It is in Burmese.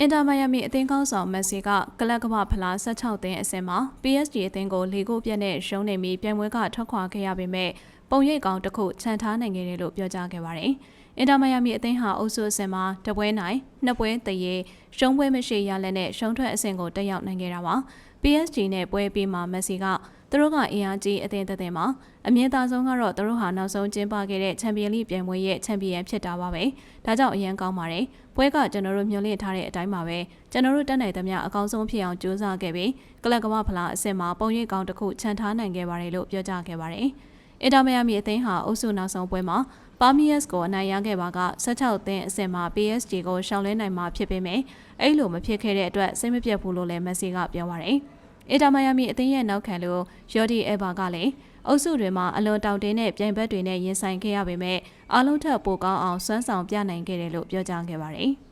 အင်တာမိုင်ယာမီအသင်းကောင်းဆောင်မက်ဆီကကလပ်ကမ္ဘာဖလား16သင်းအဆင့်မှာ PSG အသင်းကို၄ဂိုးပြတ်နဲ့ရှုံးနေပြီးပြိုင်ပွဲကထွက်ခွာခဲ့ရပေမဲ့ပုံရိပ်ကောင်းတစ်ခုခြံထားနိုင်ခဲ့တယ်လို့ပြောကြားခဲ့ပါတယ်။အင်တာမိုင်ယာမီအသင်းဟာအုပ်စုအဆင့်မှာတပွဲနိုင်နှစ်ပွဲတရေရှုံးပွဲမရှိရလက်နဲ့ရှုံးထွက်အဆင့်ကိုတက်ရောက်နိုင်ခဲ့တာပါ။ PSG နဲ့ပွဲပြီးမှာမက်ဆီကသူတို့ကအင်အားကြီးအသင်းသက်သက်မှာအမြင့်သာဆုံးကတော့သူတို့ဟာနောက်ဆုံးကျင်းပခဲ့တဲ့ချန်ပီယံလိပြိုင်ပွဲရဲ့ချန်ပီယံဖြစ်တာပါပဲ။ဒါကြောင့်အရန်ကောင်းပါတယ်။ပွဲကကျွန်တော်တို့မျှော်လင့်ထားတဲ့အတိုင်းပါပဲ။ကျွန်တော်တို့တက်နိုင်သမျှအကောင်းဆုံးဖြစ်အောင်ကြိုးစားခဲ့ပြီးကလပ်ကမ္ဘာဖလားအဆင့်မှာပုံရိပ်ကောင်းတစ်ခုခြံထားနိုင်ခဲ့ပါတယ်လို့ပြောကြားခဲ့ပါတယ်။ အင်တာမီယာမီအသင်းဟာအုပ်စုနောက်ဆုံးပွဲမှာပါမီယက်စ်ကိုအနိုင်ရခဲ့ပါက16သင်းအဆင့်မှာ PSG ကိုရှောင်လင်းနိုင်မှာဖြစ်ပေမဲ့အဲ့လိုမဖြစ်ခဲ့တဲ့အတွက်စိတ်မပြတ်ဘူးလို့လည်းမက်ဆီကပြောပါတယ်။အီတာမိုင်ယာမီအသင်းရဲ့နောက်ခံလို့ယော်ဒီအဲဘာကလည်းအုပ်စုတွေမှာအလွန်တောင်တင်းတဲ့ပြိုင်ဘက်တွေနဲ့ရင်ဆိုင်ခဲ့ရပေမဲ့အားလုံးထက်ပိုကောင်းအောင်စွမ်းဆောင်ပြနိုင်ခဲ့တယ်လို့ပြောကြားခဲ့ပါတယ်။